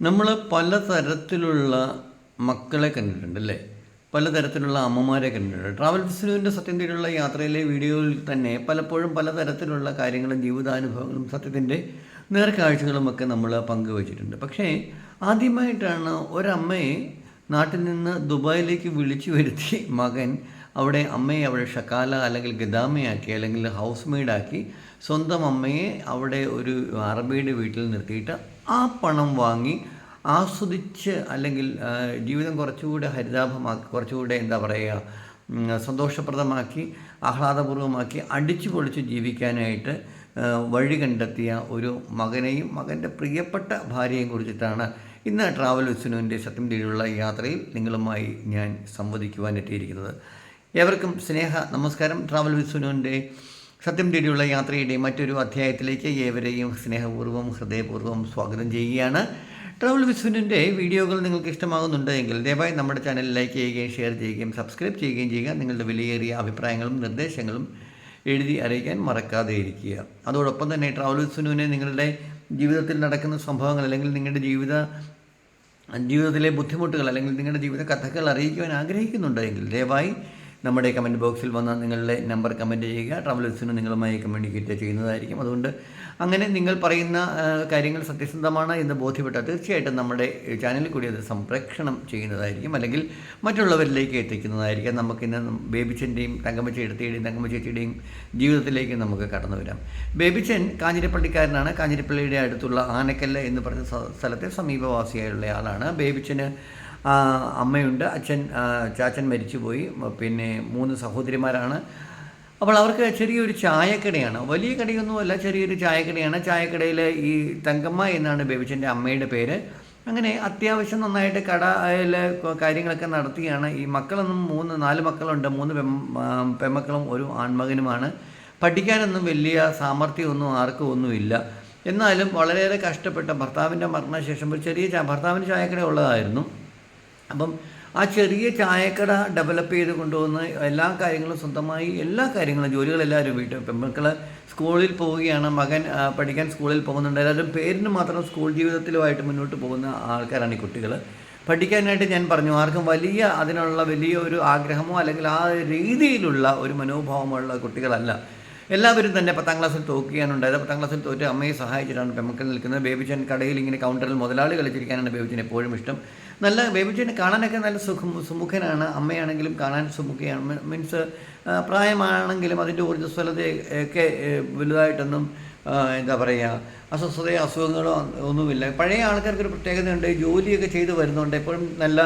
നമ്മൾ പലതരത്തിലുള്ള മക്കളെ കണ്ടിട്ടുണ്ട് അല്ലേ? പലതരത്തിലുള്ള അമ്മമാരെ കണ്ടിട്ടുണ്ട്. ട്രാവൽ ഫിസിനുവിന്റെ സത്യം യാത്രയിലെ വീഡിയോയിൽ തന്നെ പലപ്പോഴും പലതരത്തിലുള്ള കാര്യങ്ങളും ജീവിതാനുഭവങ്ങളും സത്യത്തിന്റെ നേർക്കാഴ്ചകളും ഒക്കെ നമ്മൾ പങ്കുവച്ചിട്ടുണ്ട്. പക്ഷേ ആദ്യമായിട്ടാണ് ഒരമ്മയെ നാട്ടിൽ നിന്ന് ദുബായിലേക്ക് വിളിച്ചു വരുത്തി മകൻ അവിടെ അമ്മയെ അവിടെ ഷക്കാല അല്ലെങ്കിൽ ഗദാമയാക്കി അല്ലെങ്കിൽ ഹൗസ് മെയ്ഡാക്കി സ്വന്തം അമ്മയെ അവിടെ ഒരു അറബിയുടെ വീട്ടിൽ നിർത്തിയിട്ട് ആ പണം വാങ്ങി ആസ്വദിച്ച് അല്ലെങ്കിൽ ജീവിതം കുറച്ചുകൂടെ ഹരിതാഭമാക്കി കുറച്ചുകൂടെ എന്താ പറയുക സന്തോഷപ്രദമാക്കി ആഹ്ലാദപൂർവമാക്കി അടിച്ചു പൊളിച്ച് ജീവിക്കാനായിട്ട് വഴി കണ്ടെത്തിയ ഒരു മകനെയും മകന്റെ പ്രിയപ്പെട്ട ഭാര്യയെയും കുറിച്ചിട്ടാണ് ഇന്ന് ട്രാവൽ വിസ്നുവിന്റെ സത്യം തേടിയുള്ള യാത്രയിൽ നിങ്ങളുമായി ഞാൻ സംവദിക്കുവാൻ എത്തിയിരിക്കുന്നത്. ഏവർക്കും സ്നേഹ നമസ്കാരം. ട്രാവൽ വിസ്നുവിന്റെ സത്യം തേടിയുള്ള യാത്രയുടെ മറ്റൊരു അധ്യായത്തിലേക്ക് ഏവരെയും സ്നേഹപൂർവം ഹൃദയപൂർവം സ്വാഗതം ചെയ്യുകയാണ്. ട്രാവൽ വിസ്നുവിന്റെ വീഡിയോകൾ നിങ്ങൾക്ക് ഇഷ്ടമാകുന്നുണ്ടെങ്കിൽ ദയവായി നമ്മുടെ ചാനൽ ലൈക്ക് ചെയ്യുകയും ഷെയർ ചെയ്യുകയും സബ്സ്ക്രൈബ് ചെയ്യുകയും ചെയ്യുക. നിങ്ങളുടെ വിലയേറിയ അഭിപ്രായങ്ങളും നിർദ്ദേശങ്ങളും എഴുതി അറിയിക്കാൻ മറക്കാതെ ഇരിക്കുക. അതോടൊപ്പം തന്നെ ട്രാവൽ വിസ്നുവിനെ നിങ്ങളുടെ ജീവിതത്തിൽ നടക്കുന്ന സംഭവങ്ങൾ അല്ലെങ്കിൽ നിങ്ങളുടെ ജീവിത ജീവിതത്തിലെ ബുദ്ധിമുട്ടുകൾ അല്ലെങ്കിൽ നിങ്ങളുടെ ജീവിത കഥകൾ അറിയിക്കുവാൻ ആഗ്രഹിക്കുന്നുണ്ടെങ്കിൽ ദയവായി നമ്മുടെ കമന്റ് ബോക്സിൽ വന്ന നിങ്ങളുടെ നമ്പർ കമന്റ് ചെയ്യുക. ട്രാവലേഴ്സിന് നിങ്ങളുമായി കമ്മ്യൂണിക്കേറ്റ് ചെയ്യുന്നതായിരിക്കും. അതുകൊണ്ട് അങ്ങനെ നിങ്ങൾ പറയുന്ന കാര്യങ്ങൾ സത്യസന്ധമാണ് എന്ന് ബോധ്യപ്പെട്ടാൽ തീർച്ചയായിട്ടും നമ്മുടെ ചാനലിൽ കൂടി അത് സംപ്രേക്ഷണം ചെയ്യുന്നതായിരിക്കും. അല്ലെങ്കിൽ മറ്റുള്ളവരിലേക്ക് എത്തിക്കുന്നതായിരിക്കും. നമുക്കിന്ന് ബേബിച്ചന്റെയും തങ്കമ്മ എടുത്തിയുടെയും തങ്കമ്മ ജീവിതത്തിലേക്ക് നമുക്ക് കടന്നു വരാം. ബേബിച്ചൻ കാഞ്ഞിരപ്പള്ളിക്കാരനാണ്. കാഞ്ഞിരപ്പള്ളിയുടെ അടുത്തുള്ള ആനക്കല്ല് എന്ന് പറഞ്ഞ സ്ഥലത്തെ സമീപവാസിയായുള്ള ആളാണ്. ബേബിച്ചന് അമ്മയുണ്ട് അച്ഛൻ ചാച്ചൻ മരിച്ചുപോയി. പിന്നെ മൂന്ന് സഹോദരിമാരാണ്. അപ്പോൾ അവർക്ക് ചെറിയൊരു ചായക്കടയാണ്. വലിയ കടയൊന്നുമല്ല ചെറിയൊരു ചായക്കടയാണ്. ചായക്കടയിൽ ഈ തങ്കമ്മ എന്നാണ് ബേബിച്ചന്റെ അമ്മയുടെ പേര്. അങ്ങനെ അത്യാവശ്യം നന്നായിട്ട് കടയിൽ കാര്യങ്ങളൊക്കെ നടത്തിയാണ്. ഈ മക്കളൊന്നും മൂന്ന് നാല് മക്കളുണ്ട്. മൂന്ന് പെം പെമ്മക്കളും ഒരു ആൺമകനുമാണ്. പഠിക്കാനൊന്നും വലിയ സാമർഥ്യമൊന്നും ആർക്കും ഒന്നുമില്ല. എന്നാലും വളരെയേറെ കഷ്ടപ്പെട്ട ഭർത്താവിന്റെ മരണശേഷം ഒരു ചെറിയ ഭർത്താവിന്റെ ചായക്കട ഉള്ളതായിരുന്നു. അപ്പം ആ ചെറിയ ചായക്കട ഡെവലപ്പ് ചെയ്ത് കൊണ്ടുവന്ന് എല്ലാ കാര്യങ്ങളും സ്വന്തമായി എല്ലാ കാര്യങ്ങളും ജോലികളെല്ലാവരും വീട്ടിൽ പെൺമക്കൾ സ്കൂളിൽ പോവുകയാണ് മകൻ പഠിക്കാൻ സ്കൂളിൽ പോകുന്നുണ്ട്. എല്ലാവരും പേരിന് മാത്രം സ്കൂൾ ജീവിതത്തിലുമായിട്ട് മുന്നോട്ട് പോകുന്ന ആൾക്കാരാണ് ഈ കുട്ടികൾ പഠിക്കാനായിട്ട് ഞാൻ പറഞ്ഞു ആർക്കും വലിയ അതിനുള്ള വലിയ ഒരു ആഗ്രഹമോ അല്ലെങ്കിൽ ആ രീതിയിലുള്ള ഒരു മനോഭാവമുള്ള കുട്ടികളല്ല. എല്ലാവരും തന്നെ പത്താം ക്ലാസ്സിൽ തോക്കുകയാണുണ്ടായത് പത്താം ക്ലാസ്സിൽ തോറ്റ് അമ്മയെ സഹായിച്ചിട്ടാണ് പെമ്മക്കൾ നിൽക്കുന്നത്. ബേബിച്ചൻ കടയിൽ ഇങ്ങനെ കൗണ്ടറിൽ മുതലാളി കളിച്ചിരിക്കാനാണ് ബേബിച്ചൻ എപ്പോഴും ഇഷ്ടം. നല്ല ബേബിച്ചനെ കാണാനൊക്കെ നല്ല സുഖം സുമുഖനാണ്. അമ്മയാണെങ്കിലും കാണാൻ സുമുഖയാണ്. മീൻസ് പ്രായമാണെങ്കിലും അതിന്റെ ഊർജസ്വലതയൊക്കെ ഒക്കെ വലുതായിട്ടൊന്നും എന്താ പറയുക അസ്വസ്ഥതയോ അസുഖങ്ങളോ ഒന്നുമില്ല. പഴയ ആൾക്കാർക്ക് ഒരു പ്രത്യേകതയുണ്ട് ജോലിയൊക്കെ ചെയ്ത് വരുന്നുണ്ട് എപ്പോഴും നല്ല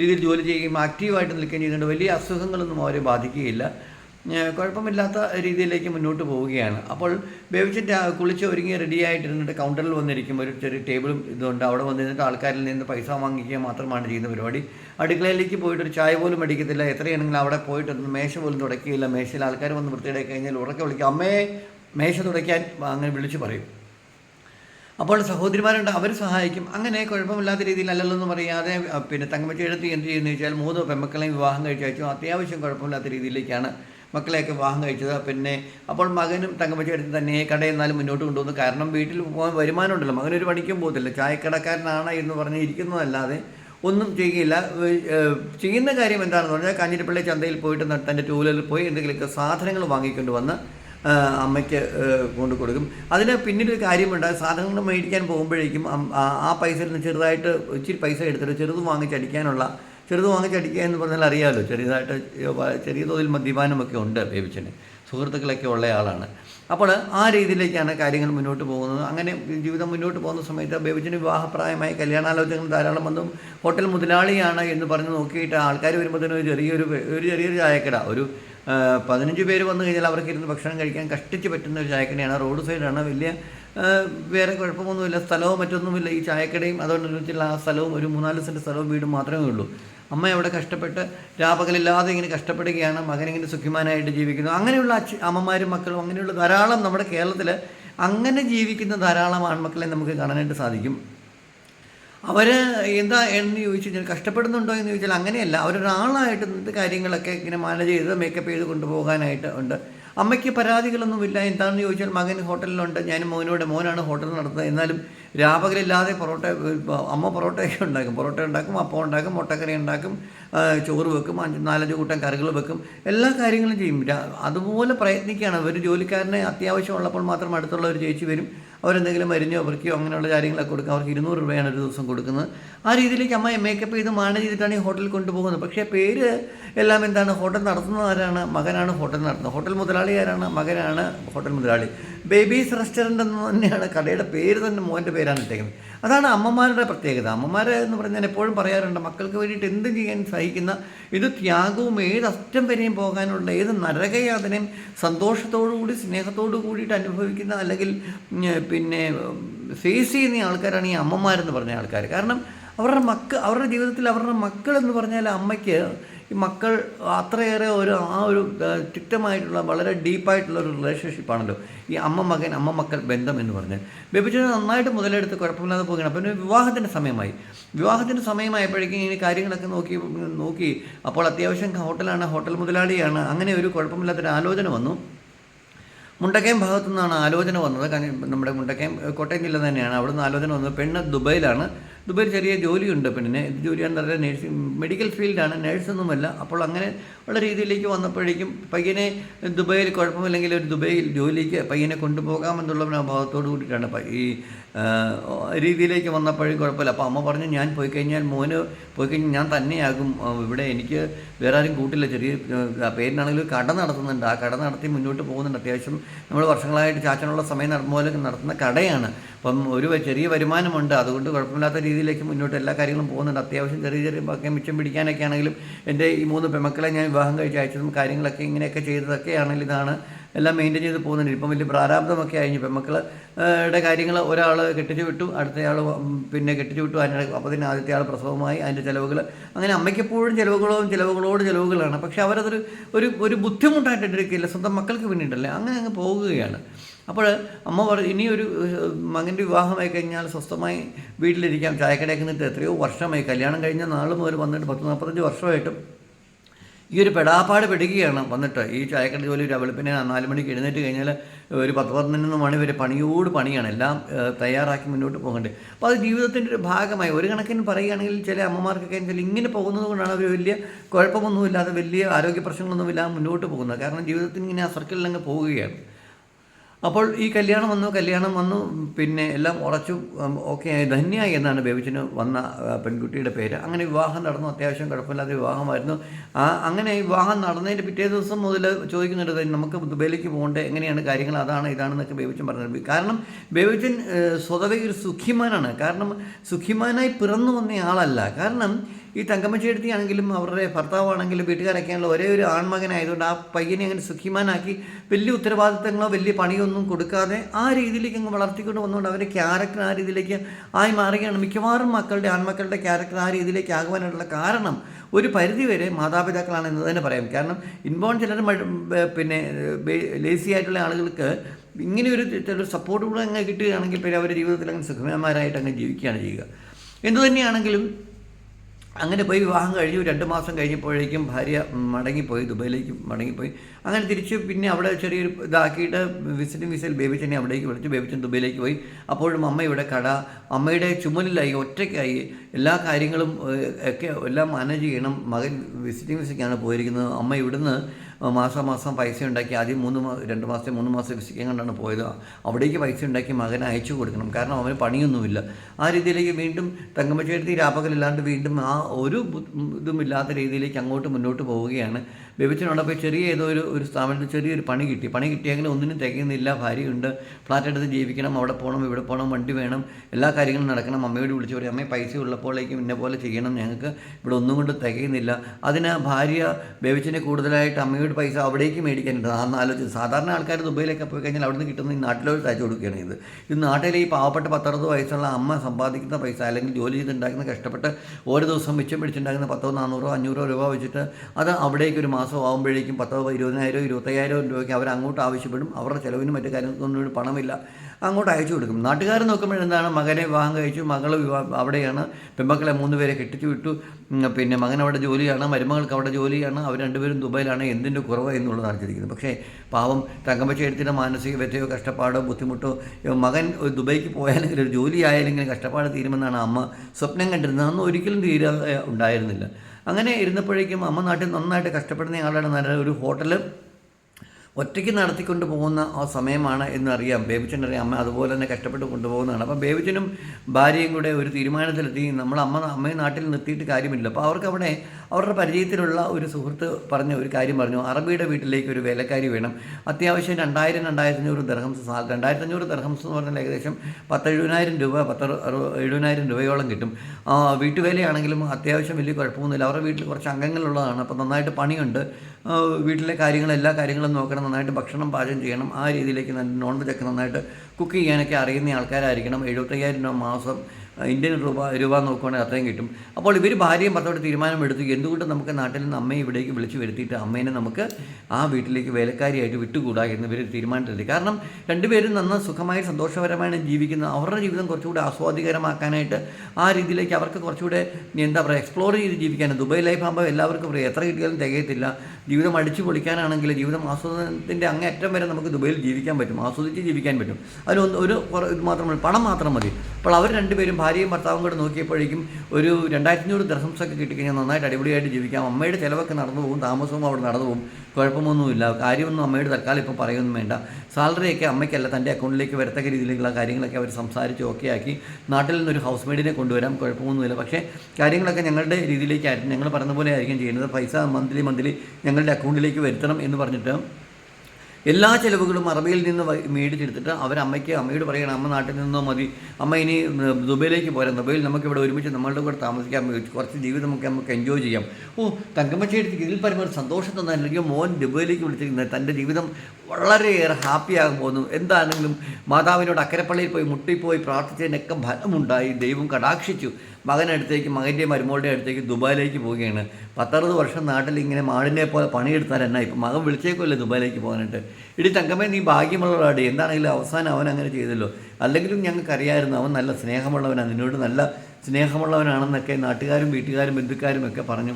രീതിയിൽ ജോലി ചെയ്യുകയും ആക്റ്റീവായിട്ട് നിൽക്കുകയും ചെയ്യുന്നുണ്ട്. വലിയ അസുഖങ്ങളൊന്നും അവരെ ബാധിക്കുകയില്ല. കുഴപ്പമില്ലാത്ത രീതിയിലേക്ക് മുന്നോട്ട് പോവുകയാണ്. അപ്പോൾ ബേബിച്ചിട്ട് കുളിച്ച് ഒരുങ്ങി റെഡി ആയിട്ടിരുന്നിട്ട് കൗണ്ടറിൽ വന്നിരിക്കും ഒരു ചെറിയ ടേബിളും ഇതുണ്ട്. അവിടെ വന്നിരുന്നിട്ട് ആൾക്കാരിൽ നിന്ന് പൈസ വാങ്ങിക്കുക മാത്രമാണ് ചെയ്യുന്ന പരിപാടി. അടുക്കളയിലേക്ക് പോയിട്ട് ഒരു ചായ പോലും അടിക്കത്തില്ല. എത്രയാണെങ്കിലും അവിടെ പോയിട്ടൊന്നും മേശ പോലും തുടക്കുകയില്ല മേശയിൽ ആൾക്കാർ വന്ന് വൃത്തിയുടെ കഴിഞ്ഞാൽ ഉറക്കെ വിളിക്കും. അമ്മയെ മേശ തുടയ്ക്കാൻ അങ്ങനെ വിളിച്ച് പറയും. അപ്പോൾ സഹോദരിമാരുണ്ട് അവർ സഹായിക്കും. അങ്ങനെ കുഴപ്പമില്ലാത്ത രീതിയിൽ അല്ലല്ലോ പറയാതെ പിന്നെ തങ്കമ്മച്ചി എന്ത് ചെയ്യുന്നു വെച്ചാൽ മൂന്ന് പെമ്മക്കളെയും വിവാഹം കഴിച്ച് അത്യാവശ്യം കുഴപ്പമില്ലാത്ത രീതിയിലേക്കാണ് മക്കളെയൊക്കെ വിവാഹം കഴിച്ചത്. പിന്നെ അപ്പോൾ മകനും തങ്കമ്മച്ചി എടുത്ത് തന്നെ കടയിൽ നിന്നാലും മുന്നോട്ട് കൊണ്ടുവന്നു. കാരണം വീട്ടിൽ പോകാൻ വരുമാനമുണ്ടല്ലോ. മകനൊരു പണിക്കും പോകത്തില്ല. ചായക്കടക്കാരനാണ് എന്ന് പറഞ്ഞ് ഇരിക്കുന്നതല്ലാതെ ഒന്നും ചെയ്യുകയില്ല. ചെയ്യുന്ന കാര്യം എന്താണെന്ന് പറഞ്ഞാൽ കാഞ്ഞിരപ്പള്ളി ചന്തയിൽ പോയിട്ട് തന്റെ ടൂലറിൽ പോയി എന്തെങ്കിലുമൊക്കെ സാധനങ്ങൾ വാങ്ങിക്കൊണ്ട് വന്ന് അമ്മയ്ക്ക് കൊണ്ടു കൊടുക്കും. അതിന് പിന്നീട് ഒരു കാര്യമുണ്ട്. സാധനങ്ങൾ മേടിക്കാൻ പോകുമ്പോഴേക്കും ആ പൈസയിൽ നിന്ന് ചെറുതായിട്ട് ഇച്ചിരി പൈസ എടുത്തിട്ട് ചെറുത് വാങ്ങിച്ചടിക്കാനുള്ള ചെറുത് വാങ്ങിച്ചടിക്കുക എന്ന് പറഞ്ഞാൽ അറിയാമല്ലോ ചെറിയതായിട്ട് ചെറിയ തോതിൽ മദ്യപാനമൊക്കെ ഉണ്ട് ബേബിച്ചന് സുഹൃത്തുക്കളൊക്കെ ഉള്ള ആളാണ്. അപ്പോൾ ആ രീതിയിലേക്കാണ് കാര്യങ്ങൾ മുന്നോട്ട് പോകുന്നത്. അങ്ങനെ ജീവിതം മുന്നോട്ട് പോകുന്ന സമയത്ത് ബേബിച്ചന് വിവാഹപ്രായമായി കല്യാണാലോചനകൾ ധാരാളം വന്നു. ഹോട്ടൽ മുതലാളിയാണ് എന്ന് പറഞ്ഞ് നോക്കിയിട്ട് ആൾക്കാർ വരുമ്പോഴത്തേനും ഒരു ചെറിയൊരു ഒരു ചെറിയൊരു ചായക്കട ഒരു പതിനഞ്ച് പേര് വന്നു കഴിഞ്ഞാൽ അവർക്ക് ഇരുന്ന് ഭക്ഷണം കഴിക്കാൻ കഷ്ടിച്ച് പറ്റുന്ന ഒരു ചായക്കടയാണ്. റോഡ് സൈഡാണ് വലിയ വേറെ കുഴപ്പമൊന്നുമില്ല. സ്ഥലവും മറ്റൊന്നുമില്ല. ഈ ചായക്കടയും അതുകൊണ്ടുള്ള ആ സ്ഥലവും ഒരു മൂന്നാൽ സെന്റ് സ്ഥലവും വീടും മാത്രമേ ഉള്ളൂ. അമ്മ അവിടെ കഷ്ടപ്പെട്ട് രാപകലില്ലാതെ ഇങ്ങനെ കഷ്ടപ്പെടുകയാണ്. മകൻ ഇങ്ങനെ സുഖിമാനായിട്ട് ജീവിക്കുന്നു. അങ്ങനെയുള്ള അമ്മമാരും മക്കളും അങ്ങനെയുള്ള ധാരാളം നമ്മുടെ കേരളത്തിൽ അങ്ങനെ ജീവിക്കുന്ന ധാരാളം ആൺമക്കളെ നമുക്ക് കാണാനായിട്ട് സാധിക്കും. അവർ എന്താ എന്ന് ചോദിച്ചു കഴിഞ്ഞാൽ കഷ്ടപ്പെടുന്നുണ്ടോ എന്ന് ചോദിച്ചാൽ അങ്ങനെയല്ല. അവരൊരാളായിട്ട് കാര്യങ്ങളൊക്കെ ഇങ്ങനെ മാനേജ് ചെയ്ത് മേക്കപ്പ് ചെയ്ത് കൊണ്ടുപോകാനായിട്ട് ഉണ്ട്. അമ്മയ്ക്ക് പരാതികളൊന്നുമില്ല. എന്താണെന്ന് ചോദിച്ചാൽ മകൻ ഹോട്ടലിലുണ്ട്. ഞാനും മോനോട് മോനാണ് ഹോട്ടൽ നടത്തുന്നത്. എന്നാലും രാപകലില്ലാതെ പൊറോട്ട അമ്മ പൊറോട്ടയൊക്കെ ഉണ്ടാക്കും. പൊറോട്ട ഉണ്ടാക്കും അപ്പം ഉണ്ടാക്കും മുട്ടക്കറി ഉണ്ടാക്കും ചോറ് വെക്കും അഞ്ച് നാലഞ്ച് കൂട്ടം കറികൾ വെക്കും. എല്ലാ കാര്യങ്ങളും ചെയ്യും. അതുപോലെ പ്രയത്നിക്കുകയാണ്. ഒരു ജോലിക്കാരനെ അത്യാവശ്യമുള്ളപ്പോൾ മാത്രം അടുത്തുള്ള ഒരു ചേച്ചി വരും. അവരെന്തെങ്കിലും മരുന്നോ വൃക്കിയോ അങ്ങനെയുള്ള കാര്യങ്ങളൊക്കെ കൊടുക്കും. അവർക്ക് ഇരുന്നൂറ് രൂപയാണ് ഒരു ദിവസം കൊടുക്കുന്നത്. ആ രീതിയിലേക്ക് അമ്മ മേക്കപ്പ് ചെയ്ത് മാനേജ് ചെയ്തിട്ടാണ് ഈ ഹോട്ടലിൽ കൊണ്ടുപോകുന്നത്. പക്ഷേ പേര് എല്ലാം എന്താണ്? ഹോട്ടൽ നടത്തുന്നത് ആരാണ് മകനാണ് ഹോട്ടൽ നടത്തുന്നത്. ഹോട്ടൽ മുതലാളി ആരാണ്? മകനാണ് ഹോട്ടൽ മുതലാളി. ബേബീസ് റെസ്റ്റോറന്റ് എന്ന് തന്നെയാണ് കടയുടെ പേര് തന്നെ മോന്റെ പേരാണ് ഇട്ടേക്കുന്നത്. അതാണ് അമ്മമാരുടെ പ്രത്യേകത. അമ്മമാർ എന്ന് പറഞ്ഞാൽ ഞാൻ എപ്പോഴും പറയാറുണ്ട് മക്കൾക്ക് വേണ്ടിയിട്ട് എന്തും ചെയ്യാൻ സഹിക്കുന്ന ഇത് ത്യാഗവും ഏത് അറ്റം വരെയും പോകാനുള്ള ഏത് നരകയാതനയും സന്തോഷത്തോടു കൂടി സ്നേഹത്തോടു കൂടിയിട്ട് അനുഭവിക്കുന്ന അല്ലെങ്കിൽ പിന്നെ ഫേസ് ചെയ്യുന്ന ആൾക്കാരാണ് ഈ അമ്മമാരെന്ന് പറഞ്ഞ ആൾക്കാർ കാരണം അവരുടെ മക്കൾ അവരുടെ ജീവിതത്തിൽ അവരുടെ മക്കൾ എന്ന് പറഞ്ഞാൽ അമ്മയ്ക്ക് ഈ മക്കൾ അത്രയേറെ ഒരു ആ ഒരു ചുറ്റമായിട്ടുള്ള വളരെ ഡീപ്പായിട്ടുള്ള ഒരു റിലേഷൻഷിപ്പാണല്ലോ. ഈ അമ്മ മകൻ അമ്മ മക്കൾ ബന്ധം എന്ന് പറഞ്ഞാൽ ബേബിച്ചത് നന്നായിട്ട് മുതലെടുത്ത് കുഴപ്പമില്ലാതെ പോവുകയാണ്. അപ്പം പിന്നെ വിവാഹത്തിന്റെ സമയമായി. വിവാഹത്തിന്റെ സമയമായപ്പോഴേക്കും ഇനി കാര്യങ്ങളൊക്കെ നോക്കി നോക്കി. അപ്പോൾ അത്യാവശ്യം ഹോട്ടലാണ് ഹോട്ടൽ മുതലാളിയാണ്. അങ്ങനെ ഒരു കുഴപ്പമില്ലാത്തൊരു ആലോചന വന്നു. മുണ്ടക്കയം ഭാഗത്തു നിന്നാണ് ആലോചന വന്നത്. നമ്മുടെ മുണ്ടക്കയം കോട്ടയം ജില്ല തന്നെയാണ്. അവിടെ നിന്ന് ആലോചന വന്നത് പെണ്ണ് ദുബൈയിലാണ്. ദുബൈയിൽ ചെറിയ ജോലിയുണ്ട് പെണ്ണിന്. ഇത് ജോലിയാണെന്ന് പറഞ്ഞാൽ നേഴ്സിംഗ് മെഡിക്കൽ ഫീൽഡാണ്. നേഴ്സൊന്നുമല്ല. അപ്പോൾ അങ്ങനെ ഉള്ള രീതിയിലേക്ക് വന്നപ്പോഴേക്കും പയ്യനെ ദുബൈയിൽ കുഴപ്പമില്ലെങ്കിൽ ഒരു ദുബൈയിൽ ജോലിക്ക് പയ്യനെ കൊണ്ടുപോകാമെന്നുള്ള ഭാവത്തോടു കൂടിയിട്ടാണ് ഈ രീതിയിലേക്ക് വന്നപ്പോഴും കുഴപ്പമില്ല. അപ്പോൾ അമ്മ പറഞ്ഞു ഞാൻ പോയി കഴിഞ്ഞാൽ മോന് പോയി കഴിഞ്ഞാൽ ഞാൻ തന്നെയാകും. ഇവിടെ എനിക്ക് വേറെ ആരും കൂട്ടില്ല. ചെറിയ പേരിനാണെങ്കിലും കട നടത്തുന്നുണ്ട്. ആ കട നടത്തി മുന്നോട്ട് പോകുന്നുണ്ട്. അത്യാവശ്യം നമ്മൾ വർഷങ്ങളായിട്ട് ചാച്ചനുള്ള സമയം പോലെ നടത്തുന്ന കടയാണ്. അപ്പം ഒരു ചെറിയ വരുമാനമുണ്ട്. അതുകൊണ്ട് കുഴപ്പമില്ലാത്ത രീതിയിലേക്ക് മുന്നോട്ട് എല്ലാ കാര്യങ്ങളും പോകുന്നുണ്ട്. അത്യാവശ്യം ചെറിയ ചെറിയ ഒക്കെ മിച്ചം പിടിക്കാനൊക്കെ ആണെങ്കിലും എന്റെ ഈ മൂന്ന് പെമക്കളെ ഞാൻ വിവാഹം കഴിച്ച് അയച്ചതും കാര്യങ്ങളൊക്കെ ഇങ്ങനെയൊക്കെ ചെയ്തതൊക്കെ ഇതാണ് എല്ലാം മെയിന്റെയിൻ ചെയ്ത് പോകുന്നുണ്ട്. ഇപ്പം വലിയ പ്രാരാബ്ധമൊക്കെ ആയി. പെമ്മക്കളുടെ കാര്യങ്ങൾ ഒരാൾ കെട്ടിച്ചു വിട്ടു അടുത്തയാൾ പിന്നെ കെട്ടിച്ചു വിട്ടു അതിന്റെ അപ്പോൾ തന്നെ ആദ്യത്തെ ആൾ പ്രസവമായി അതിന്റെ ചിലവുകൾ അങ്ങനെ അമ്മയ്ക്കെപ്പോഴും ചിലവുകളും ചിലവുകളോട് ചിലവുകളാണ്. പക്ഷേ അവരതൊരു ഒരു ഒരു ബുദ്ധിമുട്ടായിട്ട് സ്വന്തം മക്കൾക്ക് വേണ്ടിയിട്ടല്ലേ. അങ്ങനെ അങ്ങ് പോവുകയാണ് അപ്പോൾ അമ്മ പറഞ്ഞു ഇനിയൊരു മകന്റെ വിവാഹമായി കഴിഞ്ഞാൽ സ്വസ്ഥമായി വീട്ടിലിരിക്കാം. ചായക്കടയൊക്കെ നിന്നിട്ട് എത്രയോ വർഷമായി. കല്യാണം കഴിഞ്ഞ നാൾ മുതൽ വന്നിട്ട് പത്ത് നാൽപ്പത്തഞ്ച് വർഷമായിട്ടും ഈ ഒരു പെടാപ്പാട് പെടുകയാണ്. വന്നിട്ട് ഈ ചായക്കട ജോലി ഒരു വെളുപ്പിനെ നാല് മണിക്ക് എഴുന്നേറ്റ് കഴിഞ്ഞാൽ ഒരു പത്ത് പതിനൊന്ന് മണി വരെ പണിയോട് പണിയാണ്. എല്ലാം തയ്യാറാക്കി മുന്നോട്ട് പോകേണ്ടത് അപ്പോൾ അത് ജീവിതത്തിന്റെ ഒരു ഭാഗമായി. ഒരു കണക്കിന് പറയുകയാണെങ്കിൽ ചില അമ്മമാർക്കൊക്കെ വെച്ചാൽ ഇങ്ങനെ പോകുന്നത് കൊണ്ടാണ് അവർ വലിയ കുഴപ്പമൊന്നുമില്ലാതെ വലിയ ആരോഗ്യ പ്രശ്നങ്ങളൊന്നുമില്ലാതെ മുന്നോട്ട് പോകുന്നത്. കാരണം ജീവിതത്തിന് ഇങ്ങനെ ആ സർക്കിളിൽ അങ്ങ് പോവുകയാണ് അപ്പോൾ ഈ കല്യാണം വന്നു കല്യാണം വന്നു പിന്നെ എല്ലാം ഉറച്ചു ഓക്കെ ധന്യായി എന്നാണ് ബേബിച്ചിന് വന്ന പെൺകുട്ടിയുടെ പേര്. അങ്ങനെ വിവാഹം നടന്നു അത്യാവശ്യം കുഴപ്പമില്ലാത്ത വിവാഹമായിരുന്നു. ആ അങ്ങനെ വിവാഹം നടന്നതിന്റെ പിറ്റേ ദിവസം മുതൽ ചോദിക്കുന്നുണ്ട് നമുക്ക് ദുബൈയിലേക്ക് പോകണ്ടേ? എങ്ങനെയാണ് കാര്യങ്ങൾ? അതാണ് ഇതാണെന്നൊക്കെ ബേബിച്ചൻ പറഞ്ഞത്. കാരണം ബേബിച്ചൻ സ്വതവേ ഒരു സുഖിമാനാണ്. കാരണം സുഖിമാനായി പിറന്നു വന്ന ആളല്ല. കാരണം ഈ തങ്കമ്മച്ചേടത്തി ആണെങ്കിലും അവരുടെ ഭർത്താവാണെങ്കിലും വീട്ടുകാരൊക്കെയാണല്ലോ ഒരേ ഒരു ആൺമകനായതുകൊണ്ട് ആ പയ്യനെ അങ്ങനെ സുഖിമാനാക്കി വലിയ ഉത്തരവാദിത്തങ്ങളോ വലിയ പണിയൊന്നും കൊടുക്കാതെ ആ രീതിയിലേക്ക് അങ്ങ് വളർത്തിക്കൊണ്ട് വന്നുകൊണ്ട് അവരുടെ ക്യാരക്ടർ ആ രീതിയിലേക്ക് ആയി മാറുകയാണ്. മിക്കവാറും മക്കളുടെ ആൺമക്കളുടെ ക്യാരക്ടർ ആ രീതിയിലേക്ക് ആകുവാനായിട്ടുള്ള കാരണം ഒരു പരിധിവരെ മാതാപിതാക്കളാണ് എന്ന് തന്നെ പറയാം. കാരണം ഇൻബോൺ ചിലർ പിന്നെ ലേസി ആയിട്ടുള്ള ആളുകൾക്ക് ഇങ്ങനെ ഒരു ചില സപ്പോർട്ട് കൂടെ അങ്ങ് കിട്ടുകയാണെങ്കിൽ പിന്നെ അവരുടെ ജീവിതത്തിൽ അങ്ങ് സുഖമന്മാരായിട്ട് അങ്ങ് ജീവിക്കുകയാണ് ചെയ്യുക. എന്തു തന്നെയാണെങ്കിലും അങ്ങനെ പോയി വിവാഹം കഴിഞ്ഞു. രണ്ട് മാസം കഴിഞ്ഞപ്പോഴേക്കും ഭാര്യ മടങ്ങിപ്പോയി ദുബൈയിലേക്ക് മടങ്ങിപ്പോയി. അങ്ങനെ തിരിച്ച് പിന്നെ അവിടെ ചെറിയൊരു ഇതാക്കിയിട്ട് വിസിറ്റിംഗ് വിസയിൽ ബേബിച്ചനെ അവിടേക്ക് വിളിച്ചു. ബേബിച്ചൻ ദുബൈയിലേക്ക് പോയി. അപ്പോഴും അമ്മ ഇവിടെ കട അമ്മയുടെ ചുമലിലായി ഒറ്റയ്ക്കായി എല്ലാ കാര്യങ്ങളും ഒക്കെ എല്ലാം മാനേജ് ചെയ്യണം. മകൻ വിസിറ്റിംഗ് വിസയ്ക്കാണ് പോയിരിക്കുന്നത്. അമ്മ ഇവിടുന്ന് മാസം മാസം പൈസ ഉണ്ടാക്കി ആദ്യം മൂന്ന് രണ്ട് മാസത്തെ മൂന്ന് മാസത്തെ വിസിക്കാൻ കണ്ടാണ് പോയത്. അവിടേക്ക് പൈസ ഉണ്ടാക്കി മകനെ അയച്ചു കൊടുക്കണം. കാരണം അവന് പണിയൊന്നുമില്ല. ആ രീതിയിലേക്ക് വീണ്ടും തങ്കമ്മച്ചേർത്തി രാപ്പകലില്ലാണ്ട് വീണ്ടും ആ ഒരു ഇതും ഇല്ലാത്ത രീതിയിലേക്ക് അങ്ങോട്ട് മുന്നോട്ട് പോവുകയാണ്. ബേബിച്ചനുള്ളപ്പോൾ ചെറിയ ഏതോ ഒരു ഒരു സ്ഥാപനത്തിൽ ചെറിയൊരു പണി കിട്ടി. പണി കിട്ടിയെങ്കിൽ ഒന്നിനും തികയുന്നില്ല. ഭാര്യയുണ്ട്. ഫ്ലാറ്റ് എടുത്ത് ജീവിക്കണം. അവിടെ പോകണം ഇവിടെ പോകണം വണ്ടി വേണം. എല്ലാ കാര്യങ്ങളും നടക്കണം. അമ്മയോട് വിളിച്ചു പറയും അമ്മയെ പൈസ ഉള്ളപ്പോഴേക്കും ഇന്ന പോലെ ചെയ്യണം. ഞങ്ങൾക്ക് ഇവിടെ ഒന്നും കൊണ്ട് തികയുന്നില്ല. അതിന് ഭാര്യ ബേബിച്ചിനെ കൂടുതലായിട്ട് അമ്മയോട് പൈസ അവിടേക്ക് മേടിക്കാനുണ്ട്. ആ ആലോചിച്ച് സാധാരണ ആൾക്കാർ ദുബൈയിലൊക്കെ പോയി കഴിഞ്ഞാൽ അവിടുന്ന് കിട്ടുന്ന ഈ നാട്ടിലോട്ട് അയച്ചു കൊടുക്കുകയാണ് ഇത്. ഇത് നാട്ടിലെ ഈ പാവപ്പെട്ട പത്തറുപത് വയസ്സുള്ള അമ്മ സമ്പാദിക്കുന്ന പൈസ അല്ലെങ്കിൽ ജോലി ചെയ്തുണ്ടാക്കുന്ന കഷ്ടപ്പെട്ട് ഓരോ ദിവസം മിച്ചം പിടിച്ചുണ്ടാക്കുന്ന പത്തോ നാനൂറോ അഞ്ഞൂറോ രൂപ വെച്ചിട്ട് അത് അവിടേക്ക് ഒരു മാസം ആകുമ്പോഴേക്കും പത്തോ ഇരുപതിനായിരം ഇരുപത്തയ്യായിരം രൂപയ്ക്ക് അവർ അങ്ങോട്ട് ആവശ്യപ്പെടും. അവരുടെ ചിലവിനും മറ്റു കാര്യങ്ങൾക്കൊന്നും പണമില്ല. അങ്ങോട്ട് അയച്ചു കൊടുക്കും. നാട്ടുകാർ നോക്കുമ്പോൾ എന്താണ്? മകനെ വിവാഹം കഴിച്ചു മകൾ വിവാഹം അവിടെയാണ്. പെൺമക്കളെ മൂന്ന് പേരെ കെട്ടിച്ചു വിട്ടു. പിന്നെ മകൻ അവിടെ ജോലിയാണ് മരുമകൾക്ക് അവിടെ ജോലിയാണ്. അവർ രണ്ടുപേരും ദുബായിലാണ്. എന്തിന്റെ കുറവ് എന്നുള്ളതാണ് ചിന്തിക്കുന്നത്. പക്ഷേ പാവം തങ്കമ്പച്ച മാനസിക വ്യഥയോ കഷ്ടപ്പാടോ ബുദ്ധിമുട്ടോ മകൻ ദുബൈക്ക് പോയാലെങ്കിൽ ഒരു ജോലി ആയാലെങ്കിലും കഷ്ടപ്പാട് തീരുമെന്നാണ് അമ്മ സ്വപ്നം കണ്ടിരുന്നത്. അന്ന് ഒരിക്കലും തീരാ ഉണ്ടായിരുന്നില്ല. അങ്ങനെ ഇരുന്നപ്പോഴേക്കും അമ്മ നാട്ടിൽ നന്നായിട്ട് കഷ്ടപ്പെടുന്ന ആളാണ്. നല്ല ഒരു ഹോട്ടൽ ഒറ്റയ്ക്ക് നടത്തിക്കൊണ്ട് പോകുന്ന ആ സമയമാണ് എന്നറിയാം ബേബിച്ചന്റെ അറിയാം അമ്മ അതുപോലെ തന്നെ കഷ്ടപ്പെട്ട് കൊണ്ടുപോകുന്നതാണ്. അപ്പം ബേബിച്ചനും ഭാര്യയും കൂടെ ഒരു തീരുമാനത്തിലെത്തി. നമ്മൾ അമ്മ അമ്മയെ നാട്ടിൽ നിർത്തിയിട്ട് കാര്യമില്ല. അപ്പോൾ അവർക്ക് അവിടെ അവരുടെ പരിചയത്തിലുള്ള ഒരു സുഹൃത്ത് പറഞ്ഞ ഒരു കാര്യം പറഞ്ഞു. അറബിയുടെ വീട്ടിലേക്ക് ഒരു വേലക്കാരി വേണം. അത്യാവശ്യം രണ്ടായിരം രണ്ടായിരത്തി അഞ്ഞൂറ് ദർഹംസ് സാ രണ്ടായിരത്തി അഞ്ഞൂറ് ദർഹംസ് എന്ന് പറഞ്ഞാൽ ഏകദേശം പത്ത് എഴുപതിനായിരം രൂപ പത്ത് എഴുപതിനായിരം രൂപയോളം കിട്ടും. വീട്ടുവേലയാണെങ്കിലും അത്യാവശ്യം വലിയ കുഴപ്പമൊന്നുമില്ല. അവരുടെ വീട്ടിൽ കുറച്ച് അംഗങ്ങളുള്ളതാണ്. അപ്പോൾ നന്നായിട്ട് പണിയുണ്ട്. വീട്ടിലെ കാര്യങ്ങൾ എല്ലാ കാര്യങ്ങളും നോക്കണം. നന്നായിട്ട് ഭക്ഷണം പാചകം ചെയ്യണം. ആ രീതിയിലേക്ക് നോൺ വെജ് ഒക്കെ നന്നായിട്ട് കുക്ക് ചെയ്യാനൊക്കെ അറിയുന്ന ആൾക്കാരായിരിക്കണം. എഴുപത്തയ്യായിരം രൂപ മാസം ഇന്ത്യൻ രൂപ രൂപ നോക്കുകയാണെങ്കിൽ അത്രയും കിട്ടും. അപ്പോൾ ഇവർ ഭാര്യയും ഭർത്താവോട് തീരുമാനമെടുത്തു. എന്തുകൊണ്ട് നമുക്ക് നാട്ടിൽ നിന്ന് അമ്മയെ ഇവിടേക്ക് വിളിച്ചു വരുത്തിയിട്ട് അമ്മേനെ നമുക്ക് ആ വീട്ടിലേക്ക് വേലക്കാരിയായിട്ട് വിട്ടുകൂടാ എന്ന് ഇവർ തീരുമാനത്തിലെത്തി കാരണം രണ്ടുപേരും നന്ന സുഖമായി സന്തോഷപരമായി ജീവിക്കുന്ന അവരുടെ ജീവിതം കുറച്ചുകൂടി ആസ്വാദികരമാക്കാനായിട്ട് ആ രീതിയിലേക്ക് അവർക്ക് കുറച്ചുകൂടെ എന്താ പറയുക എക്സ്പ്ലോർ ചെയ്ത് ജീവിക്കാൻ ദുബായ് ലൈഫ് ആകുമ്പോൾ എല്ലാവർക്കും എത്ര കിട്ടിയാലും തികയത്തില്ല. ജീവിതം അടിച്ചു പൊളിക്കാനാണെങ്കിൽ ജീവിതം ആസ്വാദനത്തിന്റെ അങ്ങേയറ്റം വരെ നമുക്ക് ദുബായിൽ ജീവിക്കാൻ പറ്റും ആസ്വദിച്ച് ജീവിക്കാൻ പറ്റും. അതിലൊന്ന് ഒരു ഇത് മാത്രം പണം മാത്രം മതി. അപ്പോൾ അവർ രണ്ടുപേരും ഭാര്യയും ഭർത്താവും കൂടെ നോക്കിയപ്പോഴേക്കും ഒരു രണ്ടായിരത്തി അഞ്ഞൂറ് ദർഹംസൊക്കെ കിട്ടിക്കഴിഞ്ഞാൽ നന്നായിട്ട് അടിപൊളിയായിട്ട് ജീവിക്കാം. അമ്മയുടെ ചിലവൊക്കെ നടന്നു പോകും താമസവും അവിടെ നടന്നു പോകും. കുഴപ്പമൊന്നുമില്ല. കാര്യമൊന്നും അമ്മയുടെ തൽക്കാലം ഇപ്പോൾ പറയൊന്നും വേണ്ട. സാലറിയൊക്കെ അമ്മയ്ക്കല്ല തന്റെ അക്കൗണ്ടിലേക്ക് വരത്തക്ക രീതിയിലുള്ള കാര്യങ്ങളൊക്കെ അവർ സംസാരിച്ച് ഓക്കെ ആക്കി നാട്ടിൽ നിന്നൊരു ഹൗസ് മെയ്ഡിനെ കൊണ്ടുവരാം കുഴപ്പമൊന്നുമില്ല. പക്ഷേ കാര്യങ്ങളൊക്കെ ഞങ്ങളുടെ രീതിയിലേക്കായിരിക്കും ഞങ്ങൾ പറഞ്ഞ പോലെ ആയിരിക്കും ചെയ്യുന്നത്. പൈസ മന്ത്ലി മന്ത്ലി ഞങ്ങളുടെ അക്കൗണ്ടിലേക്ക് വരുത്തണം എന്ന് പറഞ്ഞിട്ട് എല്ലാ ചിലവുകളും അറബിയിൽ നിന്ന് മേടിച്ചെടുത്തിട്ട് അവരമ്മയ്ക്ക് അമ്മയോട് പറയണം അമ്മ നാട്ടിൽ നിന്നോ മതി. അമ്മ ഇനി ദുബൈയിലേക്ക് പോരാം. ദുബൈയിൽ നമുക്ക് ഇവിടെ ഒരുമിച്ച് നമ്മളുടെ കൂടെ താമസിക്കാം. കുറച്ച് ജീവിതം നമുക്ക് നമുക്ക് എൻജോയ് ചെയ്യാം. ഓ തങ്കമ്മച്ചേടത്തേക്ക് ഇതിൽ പരമാവധി സന്തോഷം തന്നായിരിക്കും മോൻ ദുബൈയിലേക്ക് വിളിച്ചിരിക്കുന്നത് തന്റെ ജീവിതം വളരെയേറെ ഹാപ്പിയാകാൻ പോകുന്നു. എന്താണെങ്കിലും മാതാവിനോട് അക്കരപ്പള്ളിയിൽ പോയി മുട്ടിപ്പോയി പ്രാർത്ഥിച്ചതിനൊക്കെ ഫലമുണ്ടായി. ദൈവം കടാക്ഷിച്ചു. മകനടുത്തേക്ക് മകന്റെ മരുമോളുടെ അടുത്തേക്ക് ദുബായിലേക്ക് പോവുകയാണ്. പത്തറുപത് വർഷം നാട്ടിൽ ഇങ്ങനെ മാടിനെ പോലെ പണിയെടുത്താൽ എന്നാ ഇപ്പം? മകൻ വിളിച്ചേക്കുമല്ലേ ദുബായിലേക്ക് പോകാനായിട്ട്? ഇടി തങ്കമ്മേ നീ ഭാഗ്യമുള്ളവരാടി എന്താണെങ്കിലും അവസാനം അവൻ അങ്ങനെ ചെയ്തല്ലോ. അല്ലെങ്കിലും ഞങ്ങൾക്കറിയായിരുന്നു അവൻ നല്ല സ്നേഹമുള്ളവനാണ്. നിന്നോട് നല്ല സ്നേഹമുള്ളവനാണെന്നൊക്കെ നാട്ടുകാരും വീട്ടുകാരും ബന്ധുക്കാരും ഒക്കെ പറഞ്ഞു.